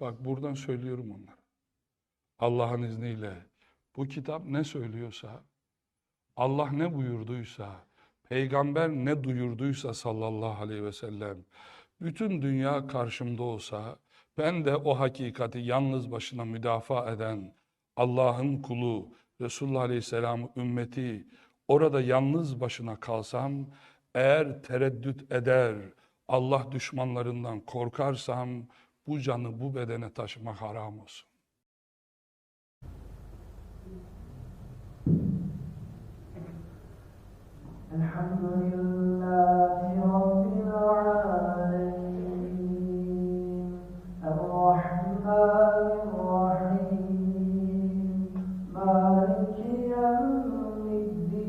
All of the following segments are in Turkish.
Bak buradan söylüyorum onlara. Allah'ın izniyle bu kitap ne söylüyorsa, Allah ne buyurduysa, peygamber ne duyurduysa sallallahu aleyhi ve sellem, bütün dünya karşımda olsa, ben de o hakikati yalnız başına müdafaa eden Allah'ın kulu, Resulullah aleyhisselam ümmeti, orada yalnız başına kalsam, eğer tereddüt eder, Allah düşmanlarından korkarsam, bu canı bu bedene taşımak haram olsun. Elhamdülillahi Rabbil Alemin. Errahmanirrahim. Maliki Yevmiddin.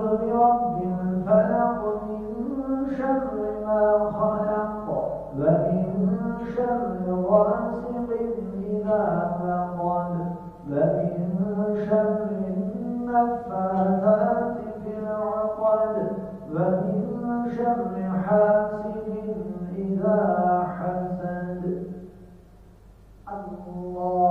برب الفلق من شر ما خلق ومن شر غاسق إذا وقب ومن شر النفاثات في العقد ومن شر حاسد إذا حسد. الله